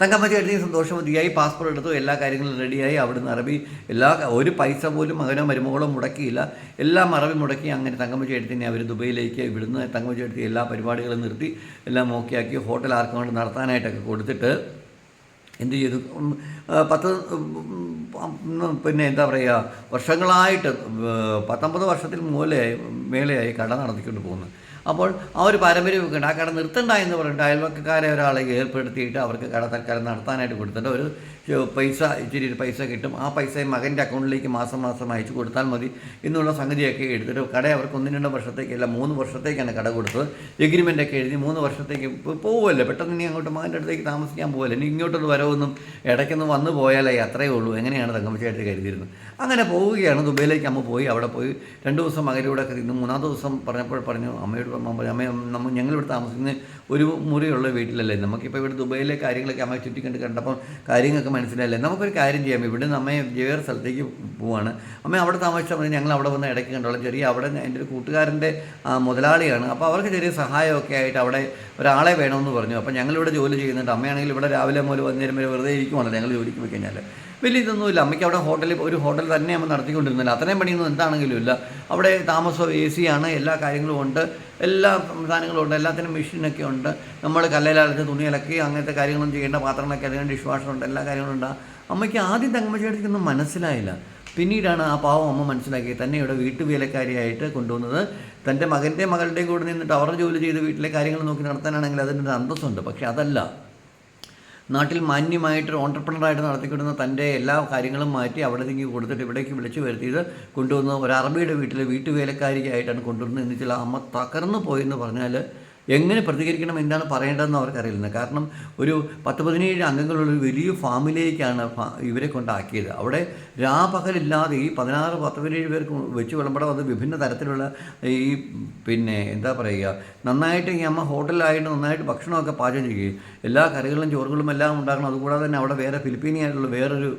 തങ്കമ്മ സന്തോഷം മതിയായി പാസ്പോർട്ട് എടുത്തു എല്ലാ കാര്യങ്ങളും റെഡിയായി അവിടുന്ന് അറബി എല്ലാ ഒരു പൈസ പോലും മകനോ മരുമകളോ മുടക്കിയില്ല. എല്ലാം അറബി മുടക്കി അങ്ങനെ തങ്കമ്മ ചേട്ടത്തിനെ അവർ ദുബൈയിലേക്ക് ഇവിടുന്ന് തങ്കമ്മ ചേട്ടത്തി എല്ലാ പരിപാടികളും നിർത്തി എല്ലാം ഓക്കെയാക്കി ഹോട്ടൽ ആർക്കും കൊണ്ട് നടത്താനായിട്ടൊക്കെ കൊടുത്തിട്ട് എന്ത് ചെയ്തു? പത്ത് പിന്നെ എന്താ പറയുക വർഷങ്ങളായിട്ട് പത്തൊമ്പത് വർഷത്തിൽ മൂലെ മേലെയായി കട നടത്തിക്കൊണ്ട് പോകുന്നത് അപ്പോൾ ആ ഒരു പാരമ്പര്യമൊക്കെ ഉണ്ട്. ആ കട നിർത്തണ്ട എന്ന് പറഞ്ഞിട്ട് അയൽവക്കക്കാരെ ഒരാളെ ഏർപ്പെടുത്തിയിട്ട് അവർക്ക് കട തൽക്കാലം നടത്താനായിട്ട് കൊടുത്തിട്ട് ഒരു പൈസ ഇച്ചിരി പൈസ കിട്ടും. ആ പൈസ മകന്റെ അക്കൗണ്ടിലേക്ക് മാസം മാസം അയച്ചു കൊടുത്താൽ മതി എന്നുള്ള സംഗതിയൊക്കെ എടുത്തിട്ട് കട അവർക്ക് ഒന്നും രണ്ട് വർഷത്തേക്കല്ല മൂന്ന് വർഷത്തേക്കാണ് കട കൊടുത്തത്. എഗ്രിമെന്റ് ഒക്കെ എഴുതി മൂന്ന് വർഷത്തേക്ക് പോവുമല്ലോ. പെട്ടെന്ന് ഇനി അങ്ങോട്ട് മകന്റെ അടുത്തേക്ക് താമസിക്കാൻ പോകുമല്ലോ ഇനി ഇങ്ങോട്ടൊന്ന് വരവൊന്നും ഇടയ്ക്കൊന്ന് വന്നു പോയാലേ അത്രയേ ഉള്ളൂ. എങ്ങനെയാണ് തങ്കമ്മച്ചായിട്ട് കരുതിയിരുന്നത്? അങ്ങനെ പോവുകയാണ്. ദുബൈയിലേക്ക് അമ്മ പോയി. അവിടെ പോയി. രണ്ട് ദിവസം മകരൂടെ ഇരുന്നു മൂന്നാം ദിവസം പറഞ്ഞപ്പോൾ പറഞ്ഞു അമ്മയോട് അമ്മ നമ്മൾ ഞങ്ങളിവിടെ താമസിക്കുന്ന ഒരു മുറിയുള്ള വീട്ടിലല്ലേ? നമുക്കിപ്പോൾ ഇവിടെ ദുബൈയിലെ കാര്യങ്ങളൊക്കെ അമ്മയെ ചുറ്റിക്കണ്ട് കണ്ടപ്പോൾ കാര്യങ്ങളൊക്കെ മനസ്സിലായില്ലേ. നമുക്കൊരു കാര്യം ചെയ്യാം. ഇവിടെ നിന്ന് അമ്മയെ വേറെ സ്ഥലത്തേക്ക് പോവാണ്. അമ്മ അവിടെ താമസിച്ചാൽ മതി ഞങ്ങൾ അവിടെ വന്ന് ഇടയ്ക്ക് കണ്ടോളാം. ചെറിയ അവിടെ എന്റെ ഒരു കൂട്ടുകാരന്റെ മുതലാളിയാണ്. അപ്പോൾ അവർക്ക് ചെറിയ സഹായമൊക്കെ ആയിട്ട് അവിടെ ഒരാളെ വേണമെന്ന് പറഞ്ഞു. അപ്പോൾ ഞങ്ങളിവിടെ ജോലി ചെയ്യുന്നുണ്ട്. അമ്മയാണെങ്കിൽ ഇവിടെ രാവിലെ മുതൽ വന്നേരം വരെ വെറുതെ ഇരിക്കുവാണല്ലോ ഞങ്ങൾ ജോലിക്ക് പോയി കഴിഞ്ഞാൽ വലിയ ഇതൊന്നുമില്ല. അമ്മയ്ക്ക് അവിടെ ഹോട്ടലിൽ ഒരു ഹോട്ടൽ തന്നെ അമ്മ നടത്തിക്കൊണ്ടിരുന്നില്ല. അത്രയും പണിയൊന്നും എന്താണെങ്കിലും ഇല്ല. അവിടെ താമസം എ സി ആണ്. എല്ലാ കാര്യങ്ങളും ഉണ്ട്. എല്ലാ സംവിധാനങ്ങളും ഉണ്ട്. എല്ലാത്തിനും മെഷീനൊക്കെ ഉണ്ട്. നമ്മൾ കല്ലയിലടച്ച് തുണി അലക്കി അങ്ങനത്തെ കാര്യങ്ങളും ചെയ്യേണ്ട പാത്രങ്ങളൊക്കെ അതിന് ഡിഷ് വാഷർ ഉണ്ട്. എല്ലാ കാര്യങ്ങളും ഉണ്ട്. അമ്മയ്ക്ക് ആദ്യം തങ്കമ്മച്ചേടത്തേക്കൊന്നും മനസ്സിലായില്ല. പിന്നീടാണ് ആ പാവം അമ്മ മനസ്സിലാക്കി തന്നെ ഇവിടെ വീട്ടുവേലക്കാരിയായിട്ട് കൊണ്ടുവന്നത്. തന്റെ മകന്റെ മകളുടെയും കൂടെ നിന്നിട്ട് അവരുടെ ജോലി ചെയ്ത് വീട്ടിലെ കാര്യങ്ങൾ നോക്കി നടത്താനാണെങ്കിൽ അതിന്റെ അന്തസ്സുണ്ട്. പക്ഷേ അതല്ല. നാട്ടിൽ മാന്യമായിട്ട് ഓണ്ടർപ്രണറായിട്ട് നടത്തിക്കിടുന്ന തന്റെ എല്ലാ കാര്യങ്ങളും മാറ്റി അവിടെ നിന്ന് കൊടുത്തിട്ട് ഇവിടേക്ക് വിളിച്ചു വരുത്തിയത് കൊണ്ടുവന്ന് ഒരു അറബിയുടെ വീട്ടിലെ വീട്ടുവേലക്കാരിയായിട്ടാണ് കൊണ്ടുവന്നത് എന്ന് അമ്മ തകർന്നു പോയെന്ന് പറഞ്ഞാൽ എങ്ങനെ പ്രതികരിക്കണം എന്താണ് പറയേണ്ടതെന്ന് അവർക്കറിയില്ല കാരണം ഒരു പത്ത് പതിനേഴ് അംഗങ്ങളുള്ള ഒരു വലിയ ഫാമിലേക്കാണ് ഇവരെ കൊണ്ടാക്കിയത്. അവിടെ രാപകലില്ലാതെ ഈ പതിനാറ് പത്ത് പതിനേഴ് പേർക്ക് വെച്ച് വിളമ്പടം അത് വിഭിന്ന തരത്തിലുള്ള ഈ പിന്നെ എന്താ പറയുക നന്നായിട്ട് ഈ അമ്മ ഹോട്ടലിലായിട്ട് നന്നായിട്ട് ഭക്ഷണമൊക്കെ പാചകം ചെയ്യുകയും എല്ലാ കറികളും ചോറുകളും എല്ലാം ഉണ്ടാക്കണം. അതുകൂടാതെ തന്നെ അവിടെ വേറെ ഫിലിപ്പീനിയായിട്ടുള്ള വേറൊരു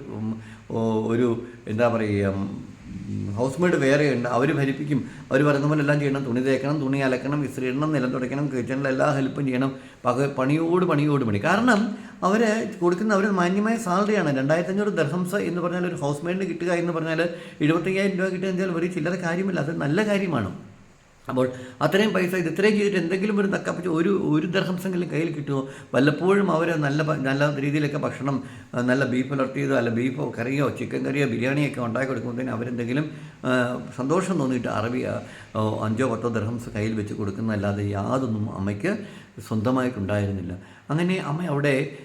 ഒരു എന്താ പറയുക ഹൗസ് മെയ്ഡ് വേറെയുണ്ട് അവർ ഭരിപ്പിക്കും. അവർ പറയുന്ന പോലെ എല്ലാം ചെയ്യണം. തുണി തേക്കണം തുണി അലക്കണം ഇസ്ത്രി ഇടണം നിലം തുടയ്ക്കണം കിച്ചണിൽ എല്ലാ ഹെൽപ്പും ചെയ്യണം. പക പണിയോട് പണിയോട് പണി. കാരണം അവർ കൊടുക്കുന്ന അവർ മാന്യമായ സാലറിയാണ് രണ്ടായിരത്തി അഞ്ഞൂറ് ദർഹംസ് എന്ന് പറഞ്ഞാൽ ഒരു ഹൗസ് മെയ്ഡിന് കിട്ടുക എന്ന് പറഞ്ഞാൽ എഴുപത്തയ്യായിരം രൂപ കിട്ടുക എന്ന് വെച്ചാൽ ഒരു ചില്ലറ കാര്യമില്ല. അത് നല്ല കാര്യമാണ്. അപ്പോൾ അത്രയും പൈസ ഇത് ഇത്രയും ചെയ്തിട്ട് എന്തെങ്കിലും ഒരു തക്കപ്പിച്ച് ഒരു ഒരു ദർഹംസെങ്കിലും കയ്യിൽ കിട്ടുമോ? വല്ലപ്പോഴും അവർ നല്ല നല്ല രീതിയിലൊക്കെ ഭക്ഷണം നല്ല ബീഫ് പുലർത്തിയതോ അല്ല ബീഫോ കറിയോ ചിക്കൻ കറിയോ ബിരിയാണിയൊക്കെ ഉണ്ടാക്കി കൊടുക്കുമ്പോഴത്തേന് അവരെന്തെങ്കിലും സന്തോഷം തോന്നിയിട്ട് അറബി അഞ്ചോ പത്തോ ദർഹംസ് കയ്യിൽ വെച്ച് കൊടുക്കുന്നതല്ലാതെ യാതൊന്നും അമ്മയ്ക്ക് സ്വന്തമായിട്ടുണ്ടായിരുന്നില്ല. അങ്ങനെ അമ്മ അവിടെ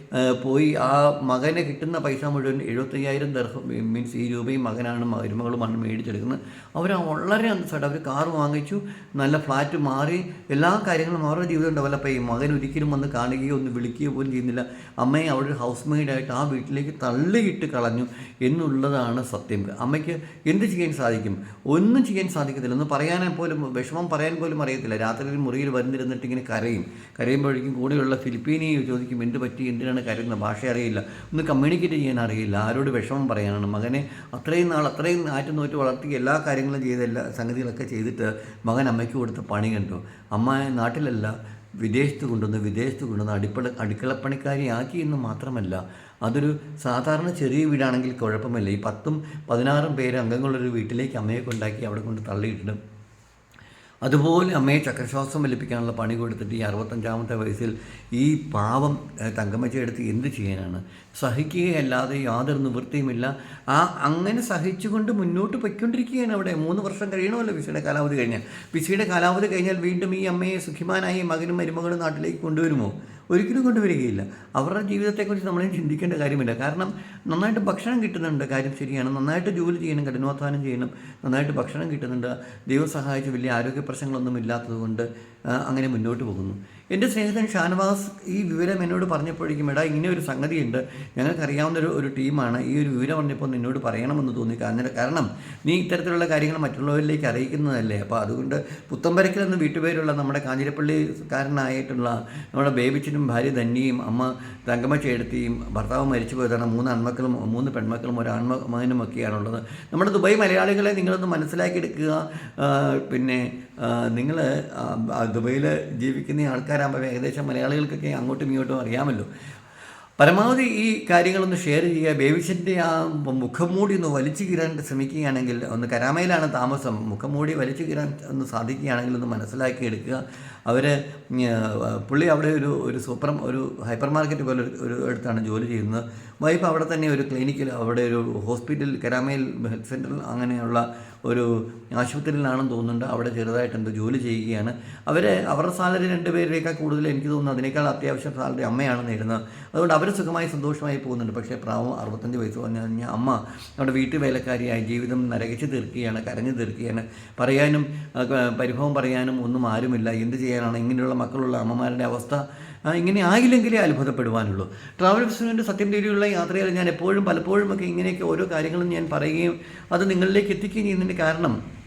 പോയി. ആ മകന് കിട്ടുന്ന പൈസ മുഴുവൻ എഴുപത്തയ്യായിരം ദർഹം മീൻസ് ഈ രൂപയും മകനാണ് മരുമകളുമാണ് മേടിച്ചെടുക്കുന്നത്. അവർ വളരെ അന്തസ്സായിട്ട് അവർ കാർ വാങ്ങിച്ചു. നല്ല ഫ്ലാറ്റ് മാറി. എല്ലാ കാര്യങ്ങളും അവരുടെ ജീവിതം ഡെവലപ്പ് ചെയ്യും മകൻ ഒരിക്കലും വന്ന് കാണുകയോ ഒന്ന് വിളിക്കുകയോ പോലും ചെയ്യുന്നില്ല. അമ്മയെ അവിടെ ഹൗസ് മെയ്ഡായിട്ട് ആ വീട്ടിലേക്ക് തള്ളിയിട്ട് കളഞ്ഞു എന്നുള്ളതാണ് സത്യം. അമ്മയ്ക്ക് എന്ത് ചെയ്യാൻ സാധിക്കും? ഒന്നും ചെയ്യാൻ സാധിക്കത്തില്ല. ഒന്ന് പറയാനേ പോലും വിഷമം പറയാൻ പോലും അറിയത്തില്ല. രാത്രി മുറിയിൽ വന്നിരുന്നിട്ട് ഇങ്ങനെ കരയും. കരയുമ്പോഴേക്കും കൂടെയുള്ള ഫിലിപ്പീനി ചോദിക്കും എന്ത് പറ്റി? എന്തിനാണ് കരയുന്നത് ഭാഷ അറിയില്ല. ഒന്ന് കമ്മ്യൂണിക്കേറ്റ് ചെയ്യാൻ അറിയില്ല. ആരോട് വിഷമം പറയാനാണ്? മകനെ അത്രയും നാൾ അത്രയും ആറ്റം നോറ്റ് വളർത്തി എല്ലാ കാര്യങ്ങളും ചെയ്ത എല്ലാ സംഗതികളൊക്കെ ചെയ്തിട്ട് മകൻ അമ്മയ്ക്ക് കൊടുത്ത പണി കണ്ടു. അമ്മ നാട്ടിലല്ല വിദേശത്ത് കൊണ്ടുവന്ന് വിദേശത്ത് കൊണ്ടുവന്ന് അടിപ്പള അടുക്കളപ്പണിക്കാരിയാക്കി എന്ന് മാത്രമല്ല അതൊരു സാധാരണ ചെറിയ വീടാണെങ്കിൽ കുഴപ്പമില്ല. ഈ പത്തും പതിനാറും പേര് അംഗങ്ങളുള്ളൊരു വീട്ടിലേക്ക് അമ്മയെ കൊണ്ടാക്കി അവിടെ കൊണ്ട് തള്ളിയിട്ടിടും അതുപോലെ അമ്മയെ ചക്രശ്വാസം വലിപ്പിക്കാനുള്ള പണി കൊടുത്തിട്ട് ഈ അറുപത്തഞ്ചാമത്തെ വയസ്സിൽ ഈ പാവം തങ്കമ്മച്ചെടുത്ത് എന്ത് ചെയ്യാനാണ്? സഹിക്കുകയല്ലാതെ യാതൊരു നിവൃത്തിയുമില്ല. ആ അങ്ങനെ സഹിച്ചുകൊണ്ട് മുന്നോട്ട് പൊയ്ക്കൊണ്ടിരിക്കുകയാണ് അവിടെ. മൂന്ന് വർഷം കഴിയണമല്ലോ വിസയുടെ കാലാവധി കഴിഞ്ഞാൽ. വിസയുടെ കാലാവധി കഴിഞ്ഞാൽ വീണ്ടും ഈ അമ്മയെ സുഖിമാനായി മകനും മരുമകളും നാട്ടിലേക്ക് കൊണ്ടുവരുമോ? ഒരിക്കലും കൊണ്ടുവരികയില്ല. അവരുടെ ജീവിതത്തെക്കുറിച്ച് നമ്മളെ ചിന്തിക്കേണ്ട കാര്യമില്ല. കാരണം നന്നായിട്ട് ഭക്ഷണം കിട്ടുന്നുണ്ട് കാര്യം ശരിയാണ്. നന്നായിട്ട് ജോലി ചെയ്യണം കഠിനാധ്വാനം ചെയ്യണം നന്നായിട്ട് ഭക്ഷണം കിട്ടുന്നുണ്ട്. ദൈവം സഹായിച്ച് വലിയ ആരോഗ്യ പ്രശ്നങ്ങളൊന്നും ഇല്ലാത്തതുകൊണ്ട് അങ്ങനെ മുന്നോട്ട് പോകുന്നു. എന്റെ സ്നേഹിതൻ ഷാനവാസ് ഈ വിവരം എന്നോട് പറഞ്ഞപ്പോഴേക്കും എടാ ഇങ്ങനെ ഒരു സംഗതിയുണ്ട്. ഞങ്ങൾക്കറിയാവുന്ന ഒരു ഒരു ടീമാണ്. ഈ ഒരു വിവരം പറഞ്ഞപ്പോൾ നിന്നോട് പറയണമെന്ന് തോന്നി. കാരണം കാരണം നീ ഇത്തരത്തിലുള്ള കാര്യങ്ങൾ മറ്റുള്ളവരിലേക്ക് അറിയിക്കുന്നതല്ലേ. അപ്പോൾ അതുകൊണ്ട് പുത്തമ്പരക്കിൽ എന്ന വീട്ടുപേരുള്ള നമ്മുടെ കാഞ്ഞിരപ്പള്ളിക്കാരനായിട്ടുള്ള നമ്മുടെ ബേബിച്ചനും ഭാര്യ ധന്യയും അമ്മ തങ്കമ്മ ചേടത്തിയും ഭർത്താവ് മരിച്ചു പോയതാണ്. മൂന്ന് ആൺമക്കളും മൂന്ന് പെൺമക്കളും ഒരു ആൺമകനും ഒക്കെയാണുള്ളത് നമ്മുടെ ദുബായ് മലയാളികളെ നിങ്ങളൊന്ന് മനസ്സിലാക്കിയെടുക്കുക. എടുക്കുക പിന്നെ നിങ്ങൾ ദുബൈയിൽ ജീവിക്കുന്ന ആൾക്കാരാകുമ്പോൾ ഏകദേശം മലയാളികൾക്കൊക്കെ അങ്ങോട്ടും ഇങ്ങോട്ടും അറിയാമല്ലോ. പരമാവധി ഈ കാര്യങ്ങളൊന്ന് ഷെയർ ചെയ്യുക. ബേബിച്ചിന്റെ ആ മുഖം മൂടി ഒന്ന് വലിച്ചു കീറാൻ ശ്രമിക്കുകയാണെങ്കിൽ ഒന്ന് കരാമയിലാണ് താമസം. മുഖം മൂടി വലിച്ചു കീറാൻ ഒന്ന് സാധിക്കുകയാണെങ്കിൽ ഒന്ന് മനസ്സിലാക്കി എടുക്കുക. അവർ പുള്ളി അവിടെ ഒരു ഒരു സൂപ്പർ ഒരു ഹൈപ്പർ മാർക്കറ്റ് പോലെ ഒരു അടുത്താണ് ജോലി ചെയ്യുന്നത്. വൈഫ് അവിടെ തന്നെ ഒരു ക്ലിനിക്കിൽ അവിടെ ഒരു ഹോസ്പിറ്റൽ കരാമയിൽ ഹെൽത്ത് സെന്ററിൽ അങ്ങനെയുള്ള ഒരു ആശുപത്രിയിലാണെന്ന് തോന്നുന്നുണ്ട്. അവിടെ ചെറുതായിട്ട് എന്തോ ജോലി ചെയ്യുകയാണ്. അവർ അവരുടെ സാലറി രണ്ട് പേരിനേക്കാൾ കൂടുതൽ എനിക്ക് തോന്നുന്നു അതിനേക്കാൾ അത്യാവശ്യം സാലറി അമ്മയാണ് നേരുന്നത് അതുകൊണ്ട് അവർ സുഖമായി സന്തോഷമായി പോകുന്നുണ്ട്. പക്ഷേ പ്രാവം അറുപത്തഞ്ച് വയസ്സ് പറഞ്ഞു കഴിഞ്ഞാൽ അമ്മ അവിടെ വീട്ടു വേലക്കാരിയായി ജീവിതം നരകിച്ച് തീർക്കുകയാണ് കരഞ്ഞു തീർക്കുകയാണ്. പറയാനും പരിഭവം പറയാനും ഒന്നും ആരുമില്ല. എന്ത് ചെയ്യാനാണ്? ഇങ്ങനെയുള്ള മക്കളുള്ള അമ്മമാരുടെ അവസ്ഥ ഇങ്ങനെ ആയില്ലെങ്കിലേ അത്ഭുതപ്പെടുവാനുള്ളൂ. ട്രാവൽ ബിസിനസിന്റെ സത്യം തേടിയുള്ള യാത്രയിൽ ഞാൻ എപ്പോഴും പലപ്പോഴും ഒക്കെ ഇങ്ങനെയൊക്കെ ഓരോ കാര്യങ്ങളും ഞാൻ പറയുകയും അത് നിങ്ങളിലേക്ക് എത്തിക്കുകയും ചെയ്യുന്നതിന്റെ കാരണം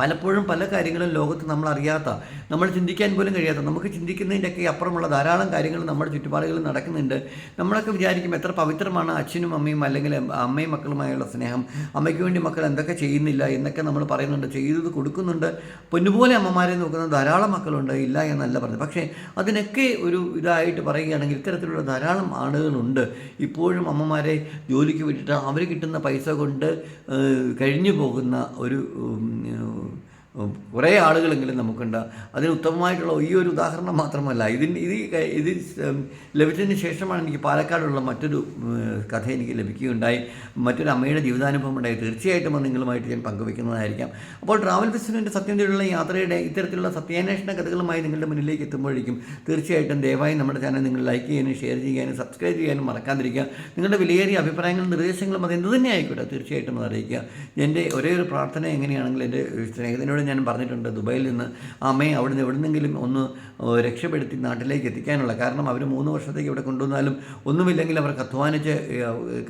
പലപ്പോഴും പല കാര്യങ്ങളും ലോകത്ത് നമ്മൾ അറിയാത്ത നമ്മൾ ചിന്തിക്കാൻ പോലും കഴിയാത്ത നമുക്ക് ചിന്തിക്കുന്നതിന്റെയൊക്കെ അപ്പുറമുള്ള ധാരാളം കാര്യങ്ങൾ നമ്മുടെ ചുറ്റുപാടുകളിൽ നടക്കുന്നുണ്ട്. നമ്മളൊക്കെ വിചാരിക്കും എത്ര പവിത്രമാണ് അച്ഛനും അമ്മയും അല്ലെങ്കിൽ അമ്മയും മക്കളുമായുള്ള സ്നേഹം. അമ്മയ്ക്ക് വേണ്ടി മക്കൾ എന്തൊക്കെ ചെയ്യുന്നില്ല എന്നൊക്കെ നമ്മൾ പറയുന്നുണ്ട് ചെയ്തത് കൊടുക്കുന്നുണ്ട്. പൊന്നുപോലെ അമ്മമാരെ നോക്കുന്ന ധാരാളം മക്കളുണ്ട് ഇല്ല എന്നല്ല പറഞ്ഞത്. പക്ഷേ അതിനൊക്കെ ഒരു ഇതായിട്ട് പറയുകയാണെങ്കിൽ ഇത്തരത്തിലുള്ള ധാരാളം ആളുകളുണ്ട്. ഇപ്പോഴും അമ്മമാരെ ജോലിക്ക് വിട്ടിട്ട് അവർ കിട്ടുന്ന പൈസ കൊണ്ട് കഴിഞ്ഞു പോകുന്ന ഒരു കുറേ ആളുകളെങ്കിലും നമുക്കുണ്ട്. അതിന് ഉത്തമമായിട്ടുള്ള ഈ ഒരു ഉദാഹരണം മാത്രമല്ല ഇതിന് ഇത് ഇത് ലഭിച്ചതിന് ശേഷമാണ് എനിക്ക് പാലക്കാടുള്ള മറ്റൊരു കഥ എനിക്ക് ലഭിക്കുകയുണ്ടായി. മറ്റൊരു അമ്മയുടെ ജീവിതാനുഭവം ഉണ്ടായി. തീർച്ചയായിട്ടും അത് നിങ്ങളുമായിട്ട് ഞാൻ പങ്കുവെക്കുന്നതായിരിക്കാം അപ്പോൾ ട്രാവൽ ബിസിനസിന്റെ സത്യം തേടിയുള്ള യാത്രയുടെ ഇത്തരത്തിലുള്ള സത്യാന്വേഷണ കഥകളുമായി നിങ്ങളുടെ മുന്നിലേക്ക് എത്തുമ്പോഴേക്കും തീർച്ചയായിട്ടും ദയവായി നമ്മുടെ ചാനൽ നിങ്ങൾ ലൈക്ക് ചെയ്യാനും ഷെയർ ചെയ്യാനും സബ്സ്ക്രൈബ് ചെയ്യാനും മറക്കാതിരിക്കുക. നിങ്ങളുടെ വിലയേറിയ അഭിപ്രായങ്ങളും നിർദ്ദേശങ്ങളും അത് എന്ത് തന്നെ ആയിക്കോട്ടെ തീർച്ചയായിട്ടും അത് അറിയിക്കുക. എന്റെ ഒരേ ഒരു പ്രാർത്ഥന എങ്ങനെയാണെങ്കിൽ എന്റെ സ്നേഹിതനോട് ഞാൻ പറഞ്ഞിട്ടുണ്ട് ദുബായിൽ നിന്ന് അമ്മയെ അവിടെ നിന്ന് എവിടുന്നെങ്കിലും ഒന്ന് രക്ഷപ്പെടുത്തി നാട്ടിലേക്ക് എത്തിക്കാനുള്ള കാരണം അവർ മൂന്ന് വർഷത്തേക്ക് ഇവിടെ കൊണ്ടുവന്നാലും ഒന്നുമില്ലെങ്കിൽ അവർക്ക് അധ്വാനിച്ച്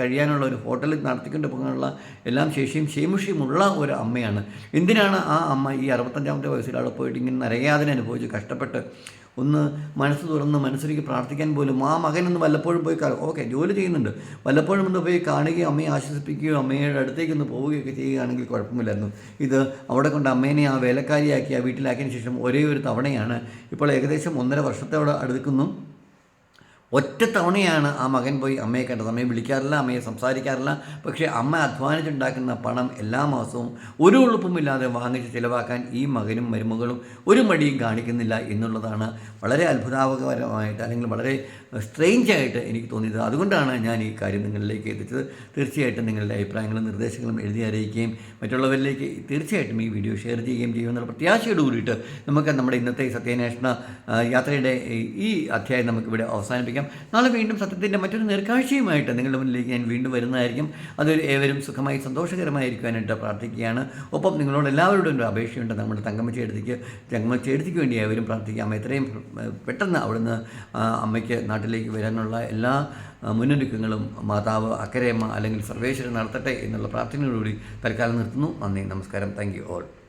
കഴിയാനുള്ള ഒരു ഹോട്ടലിൽ നടത്തിക്കൊണ്ട് പോകാനുള്ള എല്ലാം ശേഷിയും ശേമുഷിയുമുള്ള ഒരു അമ്മയാണ്. എന്തിനാണ് ആ അമ്മ ഈ അറുപത്തഞ്ചാമത്തെ വയസ്സിൽ അവിടെ പോയിട്ട് ഇങ്ങനെ നരയാതന അനുഭവിച്ച് കഷ്ടപ്പെട്ട് ഒന്ന് മനസ്സ് തുറന്ന് മനസ്സിലേക്ക് പ്രാർത്ഥിക്കാൻ പോലും ആ മകനൊന്ന് വല്ലപ്പോഴും പോയി ഓക്കെ ജോലി ചെയ്യുന്നുണ്ട്. വല്ലപ്പോഴും ഒന്ന് പോയി കാണുകയും അമ്മയെ ആശ്വസിപ്പിക്കുകയോ അമ്മയുടെ അടുത്തേക്ക് ഒന്ന് പോവുകയൊക്കെ ചെയ്യുകയാണെങ്കിൽ കുഴപ്പമില്ലായിരുന്നു. ഇത് അവിടെ കൊണ്ട് അമ്മേനെ ആ വേലക്കാരിയാക്കി ആ വീട്ടിലാക്കിയതിന് ശേഷം ഒരേ ഒരു തവണയാണ്. ഇപ്പോൾ ഏകദേശം ഒന്നര വർഷത്തോടെ അടുക്കുന്നു. ഒറ്റ തവണയാണ് ആ മകൻ പോയി അമ്മയെ കണ്ടത്. അമ്മയെ വിളിക്കാറില്ല അമ്മയെ സംസാരിക്കാറില്ല. പക്ഷേ അമ്മ അധ്വാനിച്ചുണ്ടാക്കുന്ന പണം എല്ലാ മാസവും ഒരു ഉളുപ്പുമില്ലാതെ വാങ്ങിച്ച് ചിലവാക്കാൻ ഈ മകനും മരുമകളും ഒരു മടിയും കാണിക്കുന്നില്ല എന്നുള്ളതാണ് വളരെ അത്ഭുതാപകരമായിട്ട് അല്ലെങ്കിൽ വളരെ സ്ട്രെയിഞ്ച് ആയിട്ട് എനിക്ക് തോന്നിയത്. അതുകൊണ്ടാണ് ഞാൻ ഈ കാര്യം നിങ്ങളിലേക്ക് എത്തിച്ചത്. തീർച്ചയായിട്ടും നിങ്ങളുടെ അഭിപ്രായങ്ങളും നിർദ്ദേശങ്ങളും എഴുതി അറിയിക്കുകയും മറ്റുള്ളവരിലേക്ക് തീർച്ചയായിട്ടും ഈ വീഡിയോ ഷെയർ ചെയ്യുകയും ചെയ്യുമെന്നുള്ള പ്രത്യാശയോട് കൂടിയിട്ട് നമുക്ക് നമ്മുടെ ഇന്നത്തെ സത്യാന്വേഷണ യാത്രയുടെ ഈ അധ്യായം നമുക്കിവിടെ അവസാനിപ്പിക്കാം. നാളെ വീണ്ടും സത്യത്തിന്റെ മറ്റൊരു നേർക്കാഴ്ചയുമായിട്ട് നിങ്ങളുടെ മുന്നിലേക്ക് ഞാൻ വീണ്ടും വരുന്നതായിരിക്കും. അതൊരു ഏവരും സുഖമായി സന്തോഷകരമായിരിക്കാനായിട്ട് പ്രാർത്ഥിക്കുകയാണ്. ഒപ്പം നിങ്ങളോട് എല്ലാവരോടും ഒരു അപേക്ഷയുണ്ട്. നമ്മുടെ തങ്കമ്മച്ചേടത്തിക്ക് തങ്കമ്മച്ചേടത്തിക്ക് വേണ്ടി ഏവരും പ്രാർത്ഥിക്കാം. അമ്മ എത്രയും പെട്ടെന്ന് അവിടുന്ന് അമ്മയ്ക്ക് നാട്ടിലേക്ക് വരാനുള്ള എല്ലാ മുന്നൊരുക്കങ്ങളും മാതാവ് അക്കരയമ്മ അല്ലെങ്കിൽ സർവേശ്വരൻ നടത്തട്ടെ എന്നുള്ള പ്രാർത്ഥനയോടുകൂടി തൽക്കാലം നിർത്തുന്നു. നന്ദി നമസ്കാരം. Thank you all.